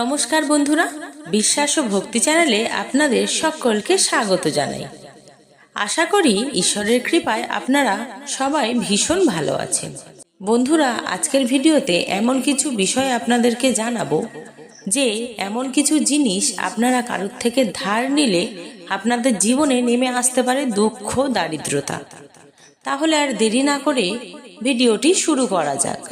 নমস্কার বন্ধুরা, বিশ্বাস ও ভক্তি চ্যানেলে আপনাদের সকলকে স্বাগত জানাই। আশা করি ঈশ্বরের কৃপায় আপনারা সবাই ভীষণ ভালো আছেন। বন্ধুরা, আজকের ভিডিওতে এমন কিছু বিষয় আপনাদেরকে জানাব, যে এমন কিছু জিনিস আপনারা কারোর থেকে ধার নিলে আপনাদের জীবনে নেমে আসতে পারে দুঃখ, দারিদ্রতা। তাহলে আর দেরি না করে ভিডিওটি শুরু করা যাক।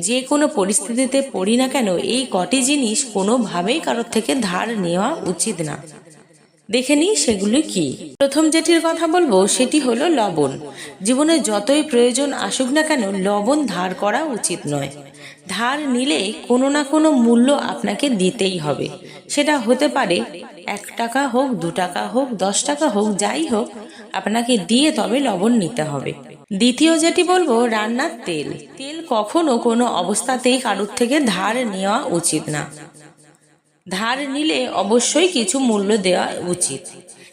যে কোনো পরিস্থিতিতে পড়ি না কেন, এই কটি জিনিস কোনোভাবেই কারোর থেকে ধার নেওয়া উচিত না। দেখে নিই সেগুলি কি। প্রথম যেটির কথা বলব, সেটি হলো লবণ। জীবনে যতই প্রয়োজন আসুক না কেন, লবণ ধার করা উচিত নয়। ধার নিলে কোনো না কোনো মূল্য আপনাকে দিতেই হবে। সেটা হতে পারে এক টাকা হোক, দু টাকা হোক, দশ টাকা হোক, যাই হোক, আপনাকে দিয়ে তবে লবণ নিতে হবে। দ্বিতীয় যেটি বলব, রান্নার তেল। তেল কখনো কোনো অবস্থাতেই কারুর থেকে ধার নেওয়া উচিত না। ধার নিলে অবশ্যই কিছু মূল্য দেওয়া উচিত।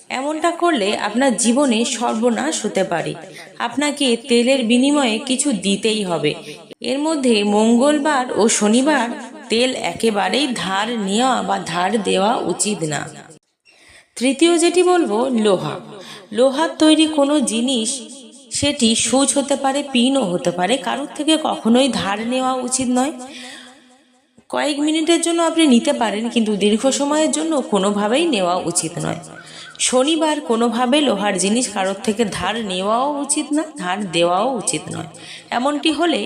এমনটা করলে আপনার জীবনে সর্বনাশ হতে পারে। আপনাকে তেলের বিনিময়ে কিছু দিতেই হবে। এর মধ্যে মঙ্গলবার ও শনিবার তেল একেবারেই ধার নেওয়া বা ধার দেওয়া উচিত না। তৃতীয় যেটি বলব, লোহা। লোহার তৈরি কোনো জিনিস সেটি সুচ হতে পারে, পিনও হতে পারে, কারোর থেকে কখনোই ধার নেওয়া উচিত নয়। কয়েক মিনিটের জন্য আপনি নিতে পারেন, কিন্তু দীর্ঘ সময়ের জন্য কোনোভাবেই নেওয়া উচিত নয়। শনিবার কোনোভাবে লোহার জিনিস কারোর থেকে ধার নেওয়াও উচিত না, ধার দেওয়াও উচিত নয়। এমনটি হলে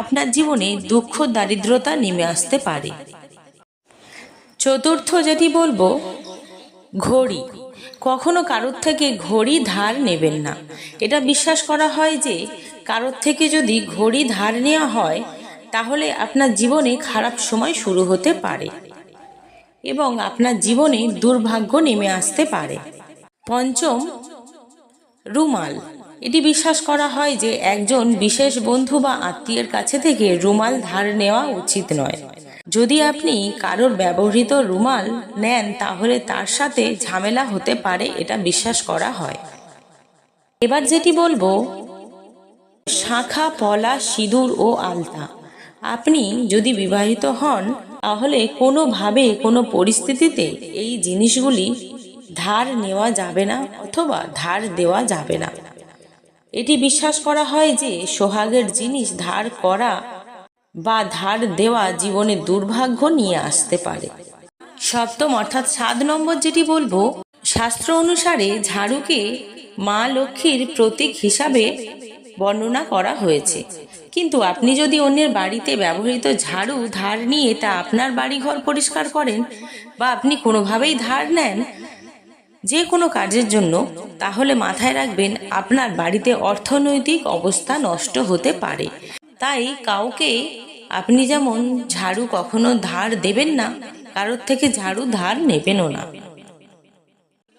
আপনার জীবনে দুঃখ, দারিদ্রতা নেমে আসতে পারে। চতুর্থ যেটি বলব ঘড়ি। কখনো কারোর থেকে ঘড়ি ধার নেবেন না। এটা বিশ্বাস করা হয় যে, কারোর থেকে যদি ঘড়ি ধার নেওয়া হয়, তাহলে আপনার জীবনে খারাপ সময় শুরু হতে পারে এবং আপনার জীবনে দুর্ভাগ্য নেমে আসতে পারে। পঞ্চম, রুমাল। এটি বিশ্বাস করা হয় যে একজন বিশেষ বন্ধু বা আত্মীয়ের কাছে থেকে রুমাল ধার নেওয়া উচিত নয়। যদি আপনি কারোর ব্যবহৃত রুমাল নেন, তাহলে তার সাথে ঝামেলা হতে পারে, এটা বিশ্বাস করা হয়। এবার যেটি বলব, শাখা, পলা, সিঁদুর ও আলতা। আপনি যদি বিবাহিত হন, তাহলে কোনোভাবে কোনো পরিস্থিতিতে এই জিনিসগুলি ধার নেওয়া যাবে না অথবা ধার দেওয়া যাবে না। এটি বিশ্বাস করা হয় যে সোহাগের জিনিস ধার করা বা ধার দেওয়া জীবনে দুর্ভাগ্য নিয়ে আসতে পারে। সপ্তম অর্থাৎ সাত নম্বর যেটি বলব, শাস্ত্র অনুসারে ঝাড়ুকে মা লক্ষ্মীর প্রতীক হিসাবে বর্ণনা করা হয়েছে। কিন্তু আপনি যদি অন্যের বাড়িতে ব্যবহৃত ঝাড়ু ধার নিয়ে তা আপনার বাড়িঘর পরিষ্কার করেন বা আপনি কোনোভাবেই ধার নেন যে কোনো কাজের জন্য, তাহলে মাথায় রাখবেন আপনার বাড়িতে অর্থনৈতিক অবস্থা নষ্ট হতে পারে। তাই কাউকে আপনি যেমন ঝাড়ু কখনো ধার দেবেন না, কারোর থেকে ঝাড়ু ধার নেবেনও না।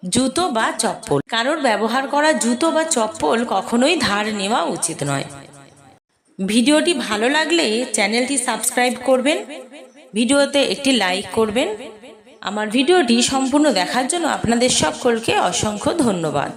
জুতো বা চপ্পল। কারোর ব্যবহার করা জুতো বা চপ্পল কখনোই ধার নেওয়া উচিত নয়। ভিডিওটি ভালো লাগলে চ্যানেলটি সাবস্ক্রাইব করবেন, ভিডিওতে একটি লাইক করবেন আমার ভিডিওটি সম্পূর্ণ দেখার জন্য আপনাদের সকলকে অসংখ্য ধন্যবাদ।